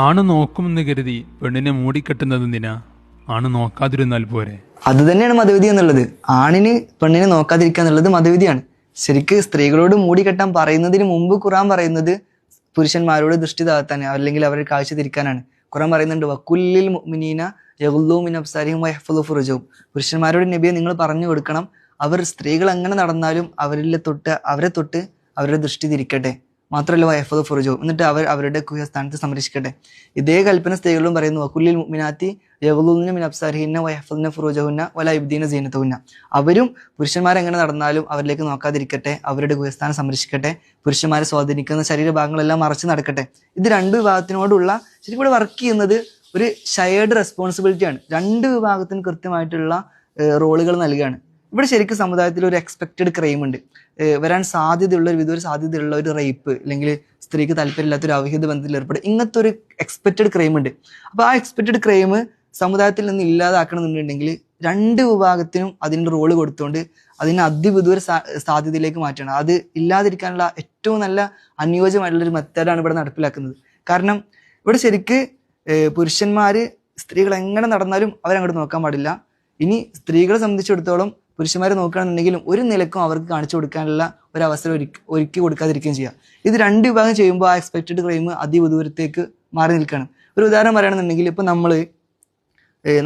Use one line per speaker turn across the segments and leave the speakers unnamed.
ആണ് നോക്കുമെന്ന് കരുതി പെണ്ണിനെ മൂടിക്കെട്ടുന്നതെന്തിനാ ആണ് നോക്കാതിരുന്നാൽ പോരെ.
അത് തന്നെയാണ് മതവിധി എന്നുള്ളത്. ആണിന് പെണ്ണിനെ നോക്കാതിരിക്കുക എന്നുള്ളത് മതവിധിയാണ് ശരിക്ക് സ്ത്രീകളോട് മൂടിക്കെട്ടാൻ പറയുന്നതിന് മുമ്പ് ഖുറാൻ പറയുന്നത് പുരുഷന്മാരോട് ദൃഷ്ടി താഴ്ത്താൻ അല്ലെങ്കിൽ അവരെ കാഴ്ച തിരിക്കാനാണ്. ഖുറാൻ പറയുന്നുണ്ട് വക്കുല്ലിൽ മിനീന അബ്സാരിഹിം വയഹ്ഫദു ഫുറുജഹും പുരുഷന്മാരോട് നബിയെ നിങ്ങൾ പറഞ്ഞു കൊടുക്കണം അവർ സ്ത്രീകൾ എങ്ങനെ നടന്നാലും അവരിലെ തൊട്ട് അവരെ തൊട്ട് അവരുടെ ദൃഷ്ടി തിരിക്കട്ടെ. മാത്രമല്ല വയഫദ് ഫുറുജോ. എന്നിട്ട് അവർ അവരുടെ സ്ഥാനത്ത് സംരക്ഷിക്കട്ടെ. ഇതേ കൽപ്പന സ്ത്രീകളും പറയുന്നു വക്കുല്ലിൽ മുഅ്മിനാത്തി യഗുലുന്ന മിൻ അബ്സാരിഹിന്ന വയഫദുന ഫുറുജഹുന്ന വല ഇബ്ദീന സീനത്തുന്ന അവരും പുരുഷന്മാരെങ്ങനെ നടന്നാലും അവരിലേക്ക് നോക്കാതിരിക്കട്ടെ അവരുടെ ഗുഹസ്ഥാനം സംരക്ഷിക്കട്ടെ പുരുഷന്മാരെ സ്വാധീനിക്കുന്ന ശരീരഭാഗങ്ങളെല്ലാം മറച്ചു നടക്കട്ടെ. ഇത് രണ്ട് വിഭാഗത്തിനോടുള്ള ശരിക്കും ഇവിടെ വർക്ക് ചെയ്യുന്നത് ഒരു ഷെയർഡ് റെസ്പോൺസിബിലിറ്റിയാണ് രണ്ട് വിഭാഗത്തിന് കൃത്യമായിട്ടുള്ള റോളുകൾ നൽകുകയാണ് ഇവിടെ ശരിക്കും സമുദായത്തിൽ ഒരു എക്സ്പെക്റ്റഡ് ക്രൈം ഉണ്ട്. വരാൻ സാധ്യതയുള്ള ഒരു വിധ ഒരു സാധ്യതയുള്ള ഒരു റേപ്പ് അല്ലെങ്കിൽ സ്ത്രീക്ക് താല്പര്യമില്ലാത്ത ഒരു അവിഹിത ബന്ധത്തിൽ ഏർപ്പെടുക ഇങ്ങനത്തെ ഒരു എക്സ്പെക്റ്റഡ് ക്രൈം ഉണ്ട്. അപ്പോൾ ആ എക്സ്പെക്റ്റഡ് ക്രൈം സമുദായത്തിൽ നിന്ന് ഇല്ലാതാക്കണമെന്നുണ്ടെങ്കിൽ രണ്ട് വിഭാഗത്തിനും അതിന്റെ റോൾ കൊടുത്തുകൊണ്ട് അതിനെ അതിവിദൂര സാധ്യതയിലേക്ക് മാറ്റണം. അത് ഇല്ലാതിരിക്കാനുള്ള ഏറ്റവും നല്ല അനുയോജ്യമായിട്ടുള്ള ഒരു മെത്തേഡാണ് ഇവിടെ നടപ്പിലാക്കുന്നത്. കാരണം ഇവിടെ ശരിക്ക് പുരുഷന്മാർ സ്ത്രീകൾ എങ്ങനെ നടന്നാലും അവരങ്ങോട്ട് നോക്കാൻ പാടില്ല. ഇനി സ്ത്രീകളെ സംബന്ധിച്ചിടത്തോളം പുരുഷന്മാരെ നോക്കുകയാണെന്നുണ്ടെങ്കിലും ഒരു നിലക്കും അവർക്ക് കാണിച്ചു കൊടുക്കാനുള്ള ഒരു അവസരം ഒരുക്കി ഒരുക്കി കൊടുക്കാതിരിക്കുകയും ചെയ്യാം. ഇത് രണ്ട് വിഭാഗം ചെയ്യുമ്പോൾ ആ എക്സ്പെക്റ്റഡ് ക്രൈം അതിവിദൂരത്തേക്ക് മാറി നിൽക്കുകയാണ്. ഒരു ഉദാഹരണം പറയുകയാണെന്നുണ്ടെങ്കിൽ ഇപ്പം നമ്മൾ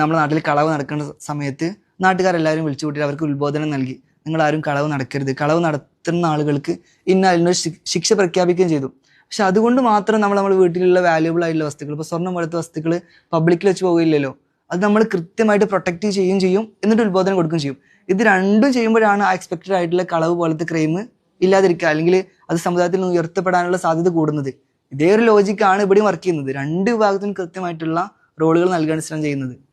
നമ്മുടെ നാട്ടിൽ കളവ് നടക്കുന്ന സമയത്ത് നാട്ടുകാരെല്ലാവരും വിളിച്ചു കൂട്ടിയിട്ട് അവർക്ക് ഉത്ബോധനം നൽകി. നിങ്ങൾ ആരും കളവ് നടക്കരുത്. കളവ് നടത്തുന്ന ആളുകൾക്ക് ഇന്ന അതിനൊരു ശിക്ഷ പ്രഖ്യാപിക്കുകയും ചെയ്തു. പക്ഷെ അതുകൊണ്ട് മാത്രം നമ്മൾ നമ്മുടെ വീട്ടിലുള്ള വാല്യുബിൾ ആയിട്ടുള്ള വസ്തുക്കൾ ഇപ്പോൾ സ്വർണം പോലത്തെ വസ്തുക്കൾ പബ്ലിക്കിൽ വെച്ച് പോകില്ലല്ലോ അത് നമ്മൾ കൃത്യമായിട്ട് പ്രൊട്ടക്റ്റ് ചെയ്യുകയും ചെയ്യും എന്നിട്ട് ഉത്ബോധനം കൊടുക്കുകയും ചെയ്യും. ഇത് രണ്ടും ചെയ്യുമ്പോഴാണ് ആ എക്സ്പെക്റ്റഡ് ആയിട്ടുള്ള കളവ് പോലത്തെ ക്രൈം ഇല്ലാതിരിക്കുക. അല്ലെങ്കിൽ അത് സമുദായത്തിൽ നിന്ന് ഉയർത്തപ്പെടാനുള്ള സാധ്യത കൂടുന്നത്. ഇതേ ഒരു ലോജിക്കാണ് ഇവിടെയും വർക്ക് ചെയ്യുന്നത്. രണ്ട് വിഭാഗത്തിനും കൃത്യമായിട്ടുള്ള റോളുകൾ നൽകാൻ ശ്രമം ചെയ്യുന്നത്.